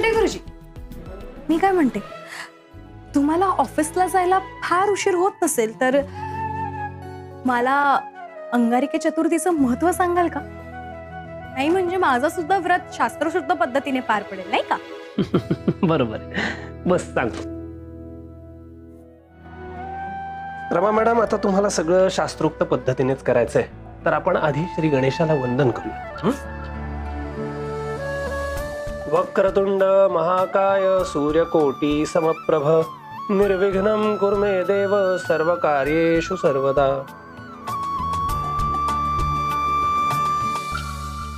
छोटे गुरुजी. मी काय म्हणते? तुम्हाला ऑफिसला जायला फार उशीर होत नसेल तर मला अंगारिके चतुर्थीचं महत्त्व सांगाल का? नाही म्हणजे माझं सुद्धा व्रत शास्त्रशुद्ध पद्धतीने पार पडेल नाही का? बरोबर बस सांगतो. रमा मॅडम आता तुम्हाला सगळं शास्त्रोक्त पद्धतीनेच करायचंय. तर आपण आधी श्री गणेशाला वंदन करूया. वक्रतुण्ड वक्रतुंड महाकाय सूर्यकोटी समप्रभ निर्विघ्नं कुर्मे देव सर्वकार्येषु सर्वदा।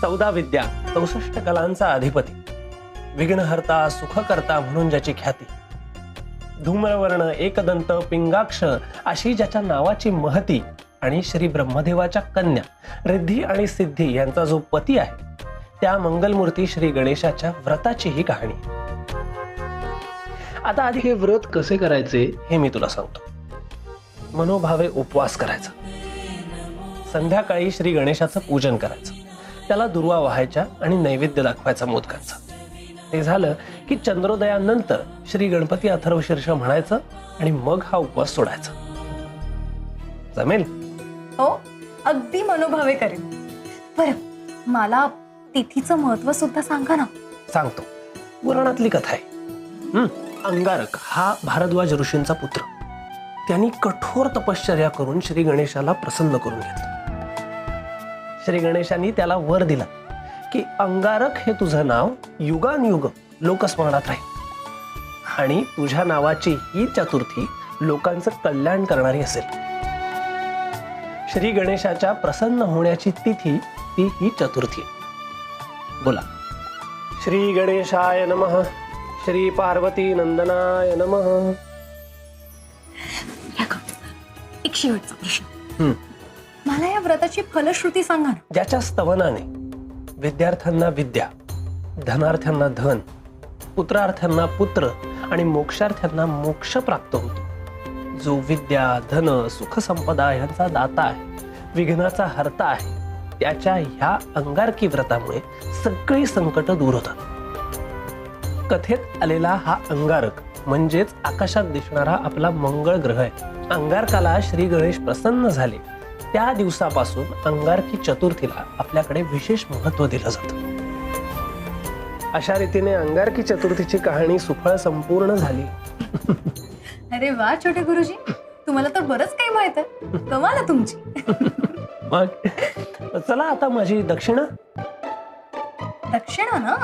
चौदा विद्या चौसष्ट कलांचा अधिपती। विघ्नहर्ता सुखकर्ता म्हणून ज्याची ख्याती। धूम्रवर्ण एकदंत पिंगाक्ष अशी ज्याच्या नावाची महती आणि श्री ब्रह्मदेवाच्या कन्या रिद्धी आणि सिद्धी यांचा जो पती आहे त्या मंगलमूर्ती श्री गणेशाच्या व्रताची ही कहाणी. आता आधी हे व्रत कसे करायचे हे मी तुला सांगतो. मनोभावे उपवास करायचा. संध्याकाळी श्री गणेशाचं पूजन करायचं. त्याला दुर्वा व्हायच्या आणि नैवेद्य दाखवायचा मोदकाचा ते झालं की चंद्रोदयानंतर श्री गणपती अथर्वशीर्ष म्हणायचं आणि मग हा उपवास सोडायचा. जमेल? हो अगदी मनोभावे करेल बरं मला तिथीचं महत्त्व सुद्धा सांगा ना. सांगतो. पुराणातली कथा आहे. अंगारक हा भारद्वाज ऋषींचा पुत्र. त्यांनी कठोर तपश्चर्या करून श्री गणेशाला प्रसन्न करून घेतलं. श्री गणेशांनी त्याला वर दिला की अंगारक हे तुझं नाव युगानयुग लोकस्मरणात राहील. आणि तुझ्या नावाची ही चतुर्थी लोकांचं कल्याण करणारी असेल. श्री गणेशाच्या प्रसन्न होण्याची तिथी ती ही चतुर्थी आहे. बोला. श्री गणेशाय नमः. श्री पार्वती नंदनाय नमः? एक शेवटचा प्रश्न. मला या व्रताची फलश्रुती सांगा ना. ज्याच्या स्तवनाने विद्यार्थ्यांना विद्या धनार्थ्यांना धन पुत्रार्थ्यांना पुत्र आणि मोक्षार्थ्यांना मोक्ष प्राप्त होतो. जो विद्या धन सुख संपदा यांचा दाता आहे विघ्नाचा हर्ता आहे त्याच्या ह्या अंगारकी व्रतामुळे सगळी संकट दूर होतात. कथेत आलेला हा अंगारक म्हणजेच आकाशात दिसणारा आपला मंगळ ग्रह आहे. अंगारकाला श्री गणेश प्रसन्न झाले. त्या दिवसापासून अंगारकी चतुर्थीला आपल्याकडे विशेष महत्त्व दिलं जातं. अशा रीतीने अंगारकी चतुर्थीची कहाणी सुफळ संपूर्ण झाली. अरे वा छोटे गुरुजी. तुम्हाला तर बरंच काही माहीत आहे. कमाल आहे तुमची. मग? चला आता माझी दक्षिणा. दक्षिणा ना?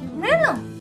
मिळेल ना?